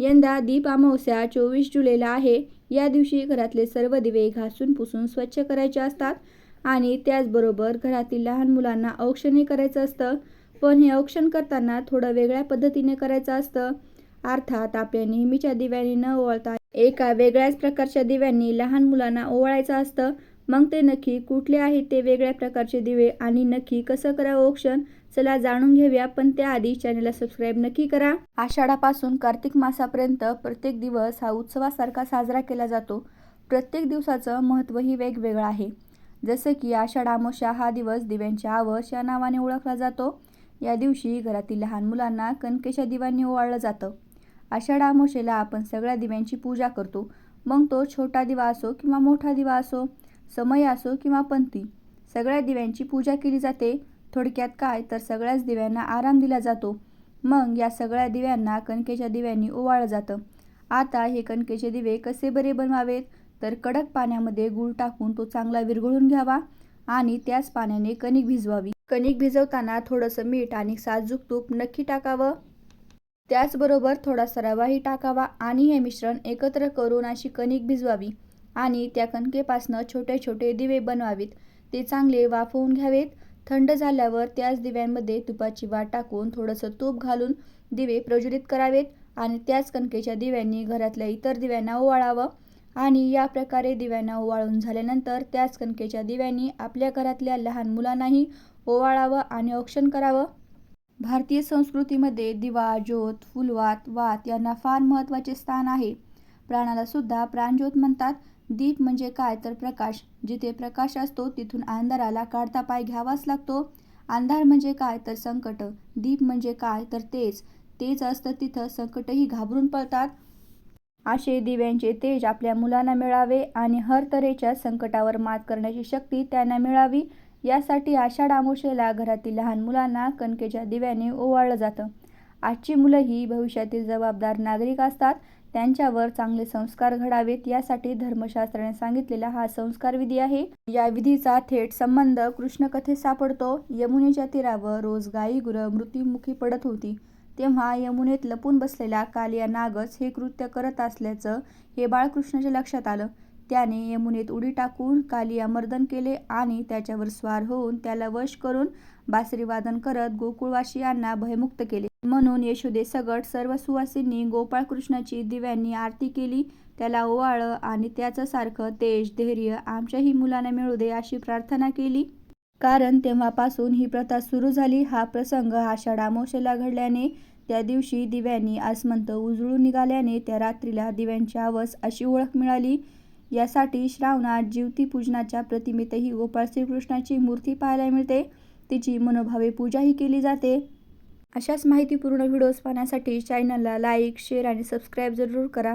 यंदा दीप अमावस्या चोवीस जुलैला आहे. या दिवशी घरातले सर्व दिवे घासून पुसून स्वच्छ करायचे असतात आणि त्याचबरोबर घरातील लहान मुलांना औक्षणही करायचं असतं. पण हे औक्षण करताना थोडं वेगळ्या पद्धतीने करायचं असतं. अर्थात आपल्या नेहमीच्या दिव्यांनी न ओवाळता एका वेगळ्याच प्रकारच्या दिव्यांनी लहान मुलांना ओवाळायचं असतं. मग ते नक्की कुठले आहेत ते वेगळ्या प्रकारचे दिवे आणि नक्की कसं करावं औक्षण चला जाणून घेऊया पण त्याआधी चॅनलला सबस्क्राईब नक्की करा. आषाढापासून कार्तिक मासापर्यंत प्रत्येक दिवस हा उत्सवासारखा साजरा केला जातो. प्रत्येक दिवसाचं महत्त्वही वेगवेगळं आहे. जसं की आषाढ अमावस्या हा दिवस दिव्यांची आवस या नावाने ओळखला जातो. या दिवशी घरातील लहान मुलांना कणकेच्या दिव्यांनी ओवाळलं जातं. आषाढ अमावस्येला आपण सगळ्या दिव्यांची पूजा करतो. मग तो छोटा दिवा असो किंवा मोठा दिवा असो समय असो किंवा पंथी सगळ्या दिव्यांची पूजा केली जाते. थोडक्यात काय? तर सगळ्याच दिव्यांना आराम दिला जातो. मग या सगळ्या दिव्यांना कणकेच्या दिव्यांनी ओवाळलं जातं. आता हे कणकेचे दिवे कसे बरे बनवावेत? तर कडक पाण्यामध्ये गूळ टाकून तो चांगला विरघळून घ्यावा आणि त्याच पाण्याने कणिक भिजवावी. कणिक भिजवताना थोडंसं मीठ आणि साजूक तूप नक्की टाकावं. त्याचबरोबर थोडासा रवाही टाकावा आणि हे मिश्रण एकत्र करून अशी कणिक भिजवावी. आणि त्या कणकेपासनं छोटे छोटे दिवे बनवावेत. ते चांगले वाफवून घ्यावेत. थंड झाल्यावर त्याच दिव्यांमध्ये तुपाची वाट टाकून थोडंसं तूप घालून दिवे प्रज्वलित करावेत आणि त्याच कणकेच्या दिव्यांनी घरातल्या इतर दिव्यांना ओवाळावं. आणि या प्रकारे दिव्यांना ओवाळून झाल्यानंतर त्याच कणकेच्या दिव्यांनी आपल्या घरातल्या लहान मुलांनाही ओवाळावं आणि औक्षण करावं. भारतीय संस्कृतीमध्ये दिवा ज्योत फुलवात वात यांना फार महत्त्वाचे स्थान आहे. प्राणाला सुद्धा प्राणज्योत म्हणतात. दीप म्हणजे काय? तर प्रकाश. जिथे प्रकाश असतो तिथून अंधाराला काढता पाय घ्यावाच लागतो. अंधार म्हणजे काय? तर संकट. दीप म्हणजे काय? तर तेज. तेज असतं तिथं संकटही घाबरून पळतात असे दिव्यांचे तेज आपल्या मुलांना मिळावे आणि हर तऱ्हेच्या संकटावर मात करण्याची शक्ती त्यांना मिळावी. यासाठी आषाढ आमोशेला घरातील लहान मुलांना कणकेच्या दिव्याने ओवाळलं जातं. आजची मुलं ही भविष्यातील जबाबदार नागरिक असतात. त्यांच्यावर चांगले संस्कार घडावेत यासाठी धर्मशास्त्राने सांगितलेला हा संस्कार विधी आहे. या विधीचा थेट संबंध कृष्ण कथेत सापडतो. यमुनेच्या तीरावर रोज गायी गुरं मृत्युमुखी पडत होती. तेव्हा यमुनेत लपून बसलेला कालिया नागच हे कृत्य करत असल्याचं हे बाळकृष्णाच्या लक्षात आलं. त्याने यमुनेत उडी टाकून कालिया मर्दन केले आणि त्याच्यावर स्वार होऊन त्याला वश करून बासरीवादन करत गोकुळवासियांना भयमुक्त केले. म्हणून यशोदे सगट सर्व सुवासींनी गोपाळकृष्णाची दिव्यांनी आरती केली. त्याला ओवाळं आणि त्याचं सारखं तेज धैर्य आमच्याही मुलांना मिळू दे अशी प्रार्थना केली. कारण तेव्हापासून ही प्रथा सुरू झाली. हा प्रसंग आषाढ अमावस्येला घडल्याने त्या दिवशी दिव्यांनी आसमंत उजळून निघाल्याने त्या रात्रीला दिव्यांची आवस अशी ओळख मिळाली. यासाठी श्रावणात ज्योतिपूजनाच्या प्रतिमेतही गोपाळ श्रीकृष्णाची मूर्ती पाहायला मिळते. तिची मनोभावे पूजाही केली जाते. अशाच माहितीपूर्ण व्हिडिओज पाहण्यासाठी चॅनलला लाईक शेअर आणि सबस्क्राईब जरूर करा.